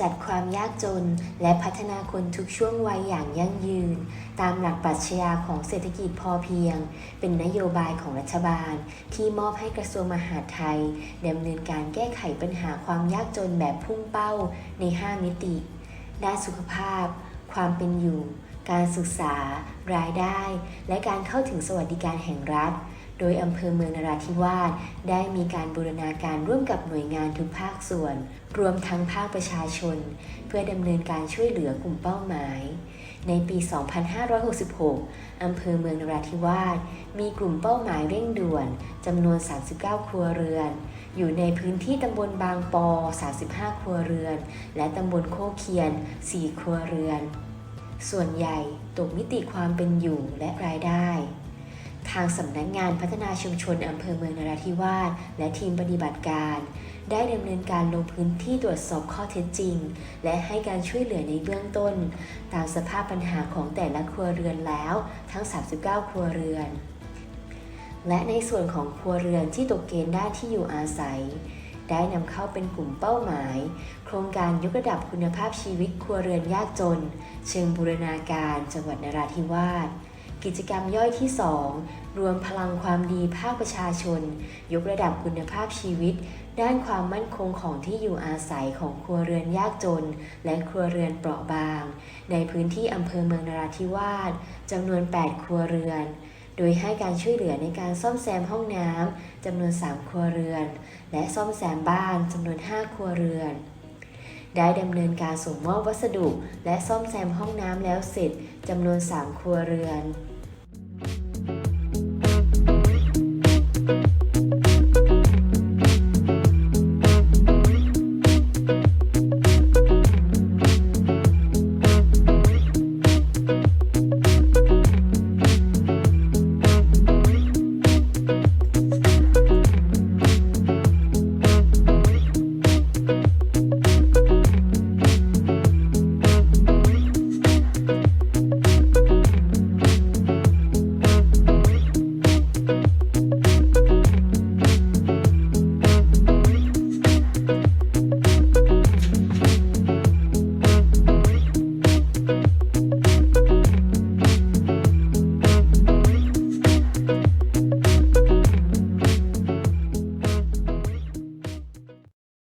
จัดความยากจน และพัฒนาคนทุกช่วงวัยอย่างยั่งยืน ตามหลักปรัชญาของเศรษฐกิจพอเพียง เป็นนโยบายของรัฐบาล ที่มอบให้กระทรวงมหาดไทยดำเนินการแก้ไขปัญหาความยากจนแบบพุ่งเป้าใน 5 มิติ ด้านสุขภาพ ความเป็นอยู่ การศึกษา รายได้ และการเข้าถึงสวัสดิการแห่งรัฐ โดยอำเภอเมืองนราธิวาสได้มีการบูรณาการร่วมกับหน่วยงานทุกภาคส่วน รวมทั้งภาคประชาชน เพื่อดำเนินการช่วยเหลือกลุ่มเป้าหมาย ในปี 2566 อำเภอเมืองนราธิวาสมีกลุ่มเป้าหมายเร่งด่วนจำนวน 39 ครัวเรือน อยู่ในพื้นที่ตำบลบางปอ 35 ครัวเรือน และตำบลโคเคียน 4 ครัวเรือน ส่วนใหญ่ตกมิติความเป็นอยู่และรายได้ ทางสำนักงานพัฒนาชุมชนอำเภอเมืองนราธิวาสและทีมปฏิบัติการ ได้ดำเนินการลงพื้นที่ตรวจสอบข้อเท็จจริง และให้การช่วยเหลือในเบื้องต้น ตามสภาพปัญหาของแต่ละครัวเรือนแล้วทั้ง 39 ครัวเรือน และในส่วนของครัวเรือนที่ตกเกณฑ์ได้ที่อยู่อาศัย ได้นำเข้าเป็นกลุ่มเป้าหมาย โครงการยกระดับคุณภาพชีวิตครัวเรือนยากจน เชิงบูรณาการจังหวัดนราธิวาสกิจกรรมย่อยที่ 2 รวมพลังความดีภาคประชาชน ยกระดับคุณภาพชีวิต ด้านความมั่นคงของที่อยู่อาศัยของครัวเรือนยากจน และครัวเรือนเปราะบาง ในพื้นที่อำเภอเมืองนราธิวาสจำนวน 8 ครัวเรือน โดยให้การช่วยเหลือในการซ่อมแซมห้องน้ำจำนวน 3 ครัวเรือน และซ่อมแซมบ้านจำนวน 5 ครัวเรือนได้ดำเนินการส่งมอบวัสดุ และซ่อมแซมห้องน้ำแล้วเสร็จจำนวน 3 ครัวเรือน Thank you